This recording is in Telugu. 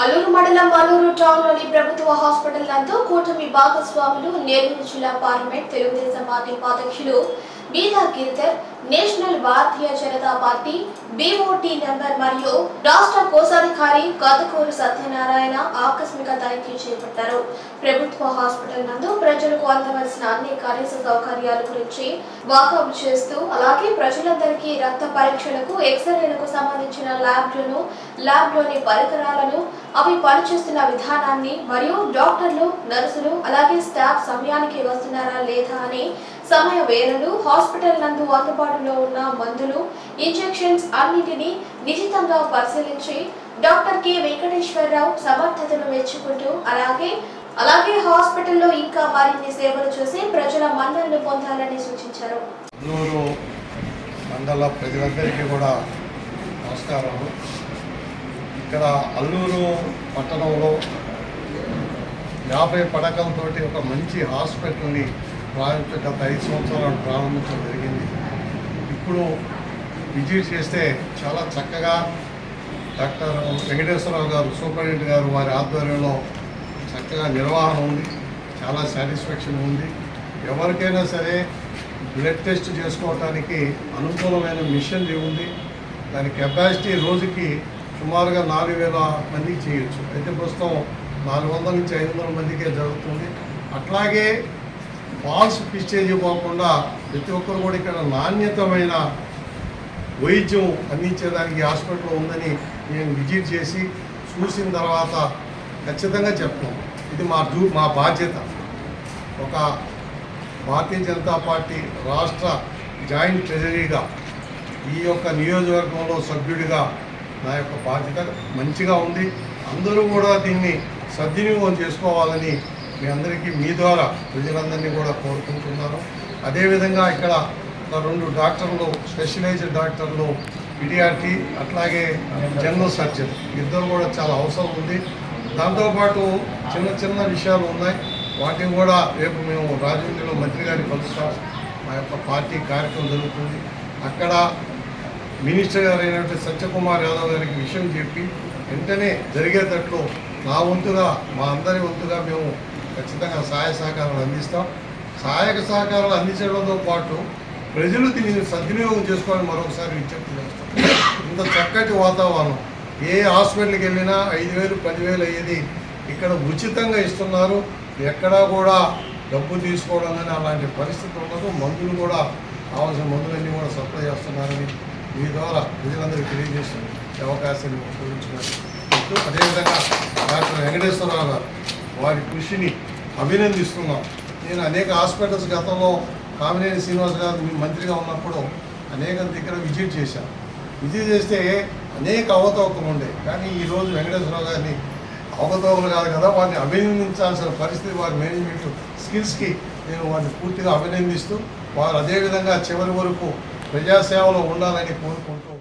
అల్లూరు మండలం అల్లూరు టౌన్లోని ప్రభుత్వ హాస్పిటల్ నందు కూటమి భాగస్వాములు నెల్లూరు జిల్లా పార్లమెంట్ తెలుగుదేశం పార్టీ ఉపాధ్యక్షులు Beeda Giridhar national Bharatiya Janata party BOT number మరియు రాష్ట్ర కోశాధికారి కథకూరు సత్యనారాయణ ఆకస్మిక తనిఖీ చేపట్టారు. ప్రభుత్వ హాస్పిటల్ నందు ప్రజలకు అందవలసిన అన్ని కనీస సౌకర్యాల గురించి వాకప్ చేస్తూ అలాగే ప్రజలందరికీ రక్త పరీక్షలకు ఎక్స్రేలకు సంబంధించిన ల్యాబ్లను ల్యాబ్లోని పరికరాలను అవి పనిచేస్తున్న విధానాన్ని మరియు డాక్టర్లు నర్సులు అలాగే స్టాఫ్ సమయానికి వస్తున్నారా లేదా అని సమయ వేళలు హాస్పిటల్ నందు అందుబాటులో ఉన్న మందులు ఇంజెక్షన్స్ అన్నిటినీ నిశితంగా పరిశీలించి డాక్టర్ కె. వెంకటేశ్వరరావు సమర్థతను మెచ్చుకుంటూ అలాగే అలాగే హాస్పిటల్లో ఇంకా మరిన్ని సేవలు చూసి ప్రజల మన్ననలు పొందాలని సూచించారు. మండల ప్రజలందరికీ కూడా నమస్కారాలు ఇక్కడ అల్లూరు పట్టణంలో యాభై పడకలతోటి ఒక మంచి హాస్పిటల్ని ప్రాజెక్ట్ గత ఐదు సంవత్సరాలు ప్రారంభించడం జరిగింది. ఇప్పుడు విజిట్ చేస్తే చాలా చక్కగా డాక్టర్ వెంకటేశ్వరరావు గారు సూపరింటెండెంట్ గారు వారి ఆధ్వర్యంలో చక్కగా నిర్వహణ ఉంది. చాలా సాటిస్ఫాక్షన్ ఉంది. ఎవరికైనా సరే బ్లడ్ టెస్ట్ చేసుకోవటానికి అనుకూలమైన మిషన్ ఉంది. దాని కెపాసిటీ రోజుకి సుమారుగా నాలుగు వేల మందికి చేయొచ్చు. అయితే ప్రస్తుతం నాలుగు వందల నుంచి ఐదు వందల మందికే జరుగుతుంది. అట్లాగే ఫాల్స్ పిస్టేజ్ పోకుండా ప్రతి ఒక్కరు కూడా ఇక్కడ నాణ్యతమైన వైద్యం అందించేదానికి హాస్పిటల్ ఉందని నేను విజిట్ చేసి చూసిన తర్వాత ఖచ్చితంగా చెప్తాం. ఇది మా జూ మా బాధ్యత. ఒక భారతీయ జనతా పార్టీ రాష్ట్ర జాయింట్ ట్రెజరీగా ఈ యొక్క నియోజకవర్గంలో సభ్యుడిగా నా యొక్క బాధ్యత మంచిగా ఉంది. అందరూ కూడా దీన్ని సద్వినియోగం చేసుకోవాలని మీ అందరికీ మీ ద్వారా ప్రజలందరినీ కూడా కోరుకుంటున్నాను. అదేవిధంగా ఇక్కడ రెండు డాక్టర్లు స్పెషలైజ్డ్ డాక్టర్లు పిడియాట్రీ అట్లాగే జనరల్ సర్జన్ ఇద్దరు కూడా చాలా అవసరం ఉంది. దాంతోపాటు చిన్న చిన్న విషయాలు ఉన్నాయి. వాటిని కూడా రేపు మేము రాజమండ్రిలో మంత్రి గారిని కలుస్తాం. మా యొక్క పార్టీ కార్యక్రమం జరుగుతుంది. అక్కడ మినిస్టర్ గారు అయినటువంటి సత్యకుమార్ యాదవ్ గారికి విషయం చెప్పి వెంటనే జరిగేటట్లు నా వంతుగా మా అందరి వంతుగా మేము ఖచ్చితంగా సహాయ సహకారాలు అందిస్తాం. సహాయక సహకారాలు అందించడంతో పాటు ప్రజలు దీనిని సద్వినియోగం చేసుకోవాలని మరొకసారి విజ్ఞప్తి చేస్తాం. ఇంత చక్కటి వాతావరణం. ఏ హాస్పిటల్కి వెళ్ళినా ఐదు వేలు పదివేలు అయ్యేది ఇక్కడ ఉచితంగా ఇస్తున్నారు. ఎక్కడా కూడా డబ్బు తీసుకోవడం కానీ అలాంటి పరిస్థితి ఉండదు. మందులు కూడా కావాల్సిన మందులన్నీ కూడా సప్లై చేస్తున్నారని మీ ద్వారా ప్రజలందరికీ తెలియజేస్తుంది అవకాశాన్ని ఉపయోగించుకున్నారు అదేవిధంగా డాక్టర్ వెంకటేశ్వరరావు గారు వారి కృషిని అభినందిస్తున్నాం. నేను అనేక హాస్పిటల్స్ గతంలో కామినేని శ్రీనివాస్ గారు మీ మంత్రిగా ఉన్నప్పుడు అనేక దగ్గర విజిట్ చేశాను విజిట్ చేస్తే అనేక అవతవకం ఉండే. కానీ ఈరోజు వెంకటేశ్వరరావు గారిని అవకతవకలు కాదు కదా వారిని అభినందించాల్సిన పరిస్థితి వారి మేనేజ్మెంట్ స్కిల్స్కి నేను వారిని పూర్తిగా అభినందిస్తూ వారు అదేవిధంగా చివరి వరకు ప్రజాసేవలో ఉండాలని కోరుకుంటూ